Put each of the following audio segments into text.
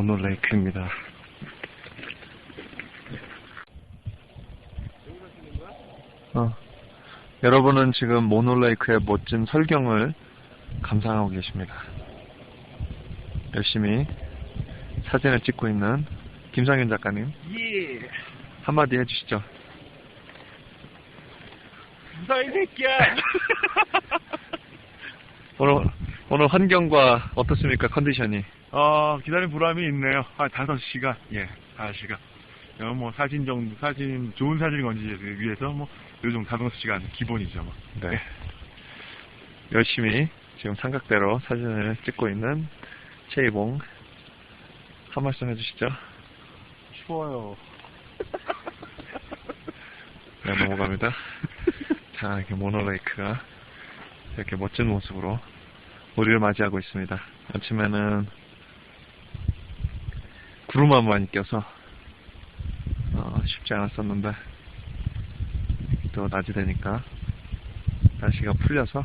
모노레이크입니다. 어, 여러분은 지금 모노레이크의 멋진 설경을 감상하고 계십니다. 열심히 사진을 찍고 있는 김상윤 작가님 예. 한마디 해주시죠. 너이 새끼야. 오늘 오늘 환경과 어떻습니까 컨디션이? 어, 기다린 보람이 있네요. 한 5시간. 예, 5시간. 어, 뭐, 사진 정도, 사진, 좋은 사진을 건지기 위해서, 뭐, 요 정도 5시간 기본이죠, 뭐. 네. 열심히 지금 삼각대로 사진을 찍고 있는 최이봉 한 말씀 해주시죠. 추워요. 네, 넘어갑니다. 자, 이렇게 모노레이크가 이렇게 멋진 모습으로 우리를 맞이하고 있습니다. 아침에는 구름만 많이 껴서 어, 쉽지 않았었는데 또 낮이 되니까 날씨가 풀려서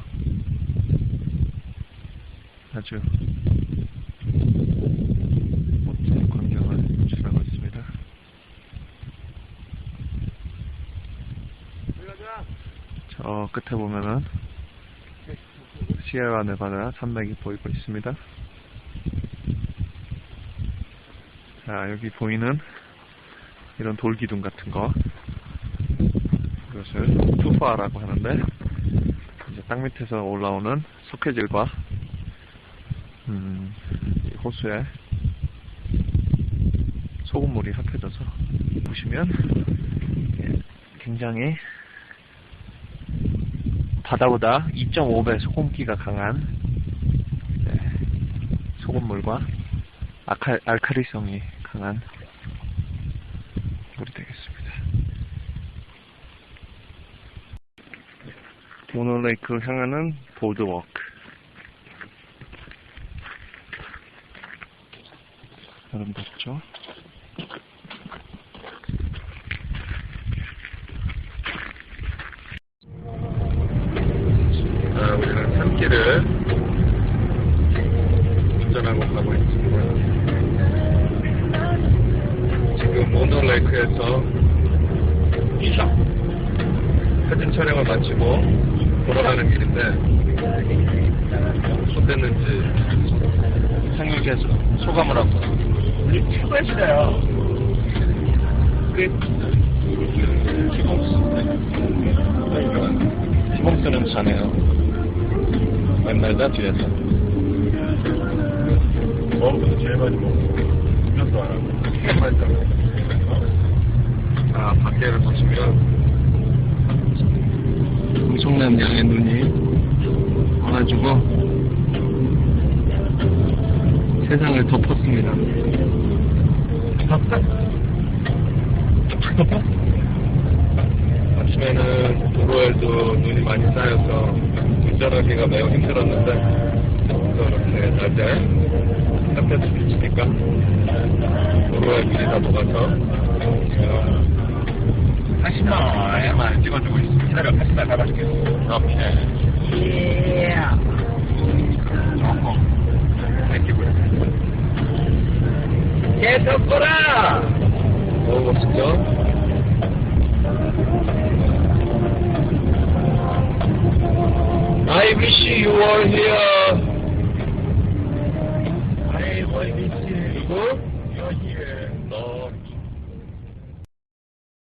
아주 멋진 광경을 주하고 있습니다. 저 끝에 보면은 시에라 네바다 산맥이 보이고 있습니다. 자, 여기 보이는 이런 돌기둥 같은 거 이것을 투파라고 하는데 이제 땅 밑에서 올라오는 석회질과 음, 이 호수에 소금물이 합해져서 보시면 예, 굉장히 바다보다 2.5배 소금기가 강한 네, 소금물과 아칼, 알카리성이 강한 물이 되겠습니다. 모노레이크로 향하는 보드워크 아름답죠? 아, 우리는 산 길을 운전하고 가고 있습니다. 지금 모노레이크에서 사진 촬영을 마치고 돌아가는 길인데 어땠는지 상륙의 소감을 한번 우리 최고였어요. 티봉스는 자네요 맨날 다 뒤에서 먹어보다 제일 많이 먹어. 음료수 안 하고. 아, 밖에를 보시면 엄청난 양의 눈이 와가지고 세상을 덮었습니다. 아침에는 도로에도 눈이 많이 쌓여서 운전하기가 매우 힘들었는데 또 이렇게 낮에 햇볕이 비치니까 도로에 물이 다 녹아서 지금 80만원에만 찍어주고 있습니다. 기다려, 80만 잡아줄게. 오케이 예. 조금. 뺏기고요. 계속 보라! 너무 멋지죠? I wish you were here.